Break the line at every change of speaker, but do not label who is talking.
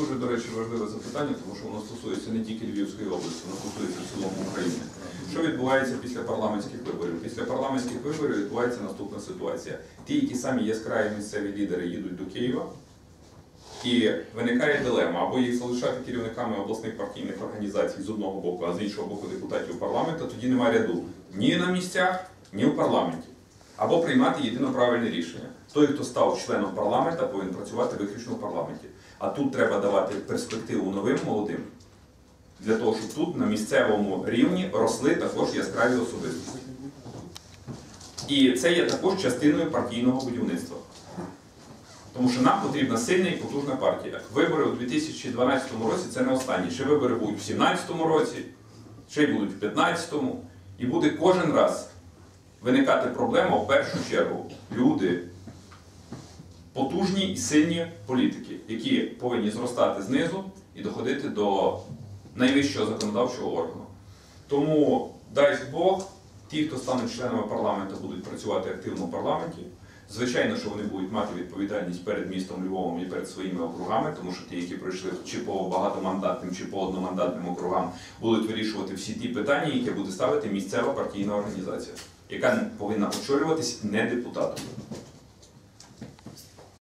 дуже, до речі, важливе запитання, тому що воно стосується не тільки Львівської області, воно стосується в цілому України. Що відбувається після парламентських виборів? Після парламентських виборів відбувається наступна ситуація. Ті, які самі яскраві місцеві лідери їдуть до Києва, і виникає дилема, або їх залишати керівниками обласних партійних організацій з одного боку, а з іншого боку депутатів парламенту, тоді немає ряду ні на місцях, ні в парламенті. Або приймати єдино правильне рішення. Той, хто став членом парламенту, повинен працювати виключно в парламенті. А тут треба давати перспективу новим молодим, для того, щоб тут на місцевому рівні росли також яскраві особистості. І це є також частиною партійного будівництва. Тому що нам потрібна сильна і потужна партія. Вибори у 2012 році це не останні. Ще вибори будуть у 2017 році, ще й будуть у 2015. І буде кожен раз виникати проблема в першу чергу. Люди, потужні і сильні політики, які повинні зростати знизу і доходити до найвищого законодавчого органу. Тому дасть Бог, ті, хто стануть членами парламенту, будуть працювати активно в парламенті. Звичайно, що вони будуть мати відповідальність перед містом Львовом і перед своїми округами, тому що ті, які пройшли чи по багатомандатним, чи по одномандатним округам, будуть вирішувати всі ті питання, які буде ставити місцева партійна організація, яка повинна очолюватись не депутатом.